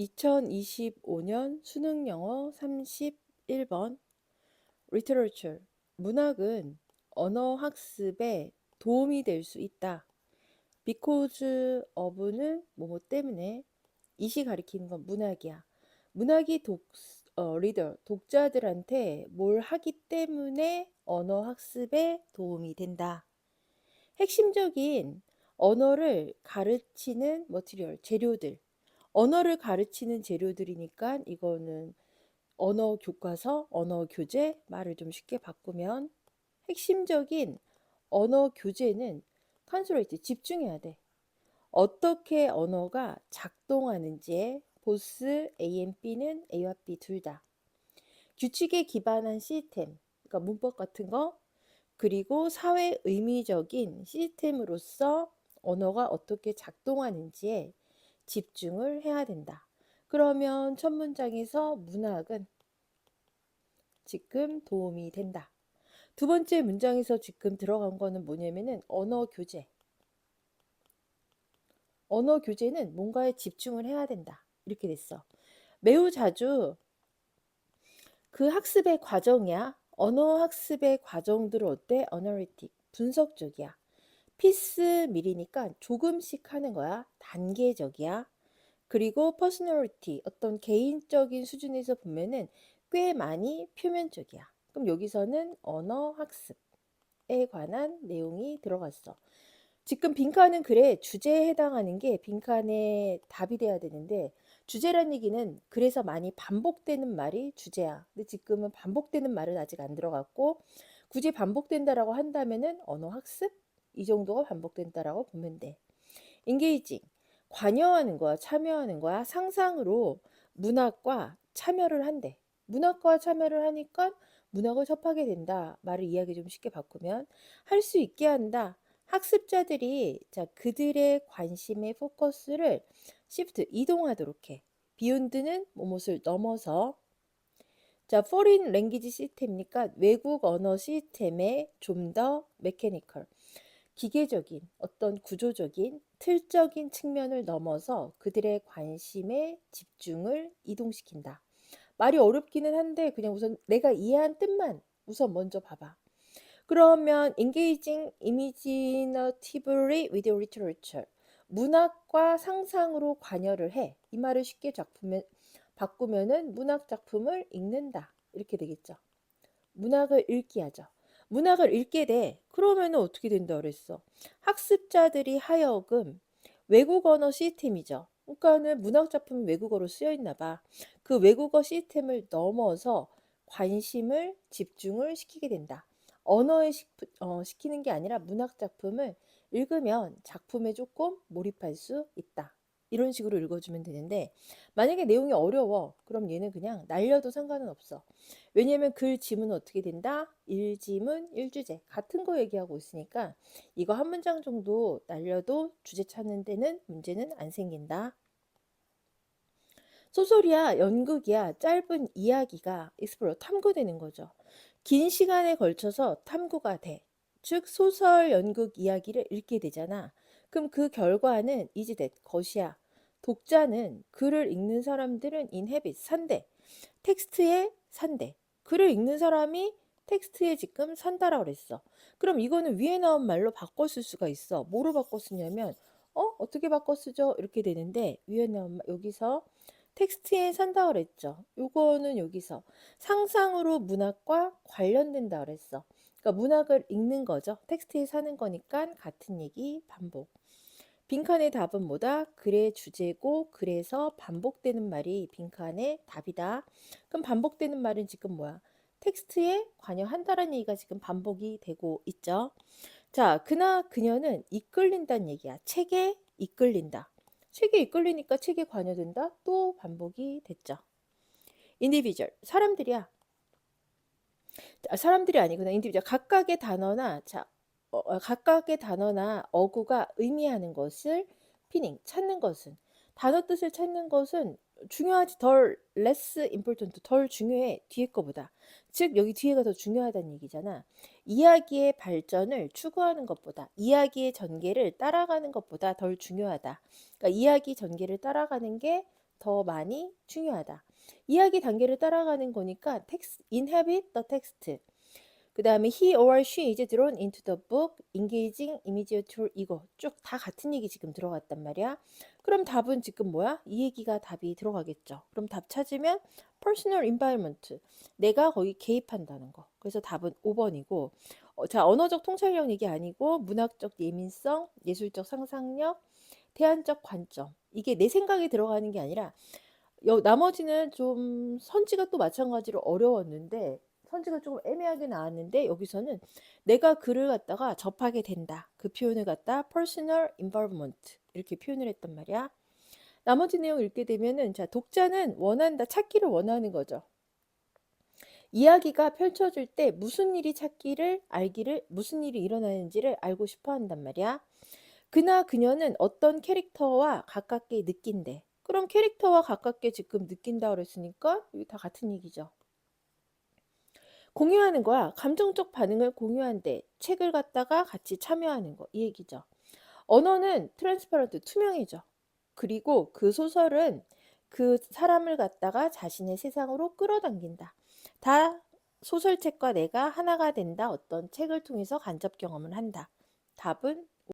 2025년 수능 영어 31번 Literature 문학은 언어 학습에 도움이 될 수 있다. because of는 뭐뭐 때문에 이시 가리키는 건 문학이야. 문학이 독, 어, 리더, 독자들한테 뭘 하기 때문에 언어 학습에 도움이 된다. 핵심적인 언어를 가르치는 머티리얼, 재료들. 언어를 가르치는 재료들이니까 이거는 언어 교과서, 언어 교재 말을 좀 쉽게 바꾸면 핵심적인 언어 교재는 컨스레이트 집중해야 돼. 어떻게 언어가 작동하는지에 보스 A and B는 A와 B 둘 다. 규칙에 기반한 시스템, 그러니까 문법 같은 거, 그리고 사회 의미적인 시스템으로서 언어가 어떻게 작동하는지에 집중을 해야 된다. 그러면 첫 문장에서 문학은 지금 도움이 된다. 두 번째 문장에서 지금 들어간 거는 뭐냐면은 언어 교재. 언어 교재는 뭔가에 집중을 해야 된다. 이렇게 됐어. 매우 자주 그 학습의 과정이야. 언어 학습의 과정들은 어때? 어널리틱, 분석적이야. 피스 밀이니까 조금씩 하는 거야. 단계적이야. 그리고 퍼스널리티, 어떤 개인적인 수준에서 보면은 꽤 많이 표면적이야. 그럼 여기서는 언어 학습에 관한 내용이 들어갔어. 지금 빈칸은 그래 주제에 해당하는 게 빈칸의 답이 돼야 되는데 주제란 얘기는 그래서 많이 반복되는 말이 주제야. 근데 지금은 반복되는 말은 아직 안 들어갔고 굳이 반복된다라고 한다면은 언어 학습 이 정도가 반복된다라고 보면 돼. 인게이징 관여하는 거야, 참여하는 거야. 상상으로 문학과 참여를 한대. 문학과 참여를 하니까 문학을 접하게 된다. 말을 이야기 좀 쉽게 바꾸면 할 수 있게 한다. 학습자들이 자 그들의 관심의 포커스를 시프트 이동하도록 해. 비욘드는 뭐뭇을 넘어서 자 foreign 시스템이니까 외국 언어 시스템에 좀 더 메케니컬 기계적인 어떤 구조적인 틀적인 측면을 넘어서 그들의 관심의 집중을 이동시킨다. 말이 어렵기는 한데 그냥 우선 내가 이해한 뜻만 우선 먼저 봐봐. 그러면 engaging imaginatively with literature 문학과 상상으로 관여를 해. 이 말을 쉽게 작품에 바꾸면은 문학 작품을 읽는다. 이렇게 되겠죠. 문학을 읽기 하죠. 문학을 읽게 돼. 그러면은 어떻게 된다 그랬어? 학습자들이 하여금 외국 언어 시스템이죠. 그러니까는 문학 작품이 외국어로 쓰여 있나 봐. 그 외국어 시스템을 넘어서 관심을 집중을 시키게 된다. 언어에 시, 어, 시키는 게 아니라 문학 작품을 읽으면 작품에 조금 몰입할 수 있다. 이런 식으로 읽어주면 되는데 만약에 내용이 어려워 그럼 얘는 그냥 날려도 상관은 없어. 왜냐면 글 지문은 어떻게 된다? 일지문 일주제 같은 거 얘기하고 있으니까 이거 한 문장 정도 날려도 주제 찾는 데는 문제는 안 생긴다. 소설이야 연극이야 짧은 이야기가 익스플로 탐구되는 거죠. 긴 시간에 걸쳐서 탐구가 돼. 즉 소설 연극 이야기를 읽게 되잖아 그럼 그 결과는 이지댓 것이야. 독자는 글을 읽는 사람들은 인헤빗 산대. 텍스트에 산대. 글을 읽는 사람이 텍스트에 지금 산다라고 그랬어. 그럼 이거는 위에 나온 말로 바꿔 쓸 수가 있어. 뭐로 바꿔 쓰냐면 어? 어떻게 바꿔 쓰죠? 이렇게 되는데 위에 나온 말 여기서 텍스트에 산다 그랬죠. 요거는 여기서 상상으로 문학과 관련된다 그랬어. 그러니까 문학을 읽는 거죠. 텍스트에 사는 거니까 같은 얘기 반복. 빈칸의 답은 뭐다? 글의 주제고 그래서 반복되는 말이 빈칸의 답이다. 그럼 반복되는 말은 지금 뭐야? 텍스트에 관여한다라는 얘기가 지금 반복이 되고 있죠. 자, 그나 그녀는 이끌린다는 얘기야. 책에 이끌린다. 책에 이끌리니까 책에 관여된다. 또 반복이 됐죠. 인디비주얼 사람들이야. 사람들이 아니구나. 인디비주얼 각각의 단어나 자 어, 어, 각각의 단어나 어구가 의미하는 것을 피닝 찾는 것은 단어 뜻을 찾는 것은 중요하지 덜 less important 덜 중요해 뒤에 거보다 즉 여기 뒤에가 더 중요하다는 얘기잖아 이야기의 발전을 추구하는 것보다 이야기의 전개를 따라가는 것보다 덜 중요하다 그러니까 이야기 전개를 따라가는 게 더 많이 중요하다. 이야기 단계를 따라가는 거니까 text, inhabit the text. 그 다음에 he or she is drawn into the book, engaging immediate 이거 쭉 다 같은 얘기 지금 들어갔단 말이야. 그럼 답은 지금 뭐야? 이 얘기가 답이 들어가겠죠. 그럼 답 찾으면 personal environment. 내가 거기 개입한다는 거. 그래서 답은 5번이고. 어, 자, 언어적 통찰력 얘기 아니고 문학적 예민성, 예술적 상상력, 대안적 관점. 이게 내 생각이 들어가는 게 아니라 여, 나머지는 좀 선지가 또 마찬가지로 어려웠는데 선지가 조금 애매하게 나왔는데 여기서는 내가 글을 갖다가 접하게 된다. 그 표현을 갖다 personal involvement 이렇게 표현을 했단 말이야. 나머지 내용 읽게 되면은 자 독자는 원한다 찾기를 원하는 거죠. 이야기가 펼쳐질 때 무슨 일이 찾기를 알기를 무슨 일이 일어나는지를 알고 싶어 한단 말이야. 그나 그녀는 어떤 캐릭터와 가깝게 느낀대. 그럼 캐릭터와 가깝게 지금 느낀다 그랬으니까 이게 다 같은 얘기죠. 공유하는 거야. 감정적 반응을 공유한대. 책을 갖다가 같이 참여하는 거. 이 얘기죠. 언어는 트랜스퍼런트 투명해져. 그리고 그 소설은 그 사람을 갖다가 자신의 세상으로 끌어당긴다. 다 소설책과 내가 하나가 된다. 어떤 책을 통해서 간접 경험을 한다. 답은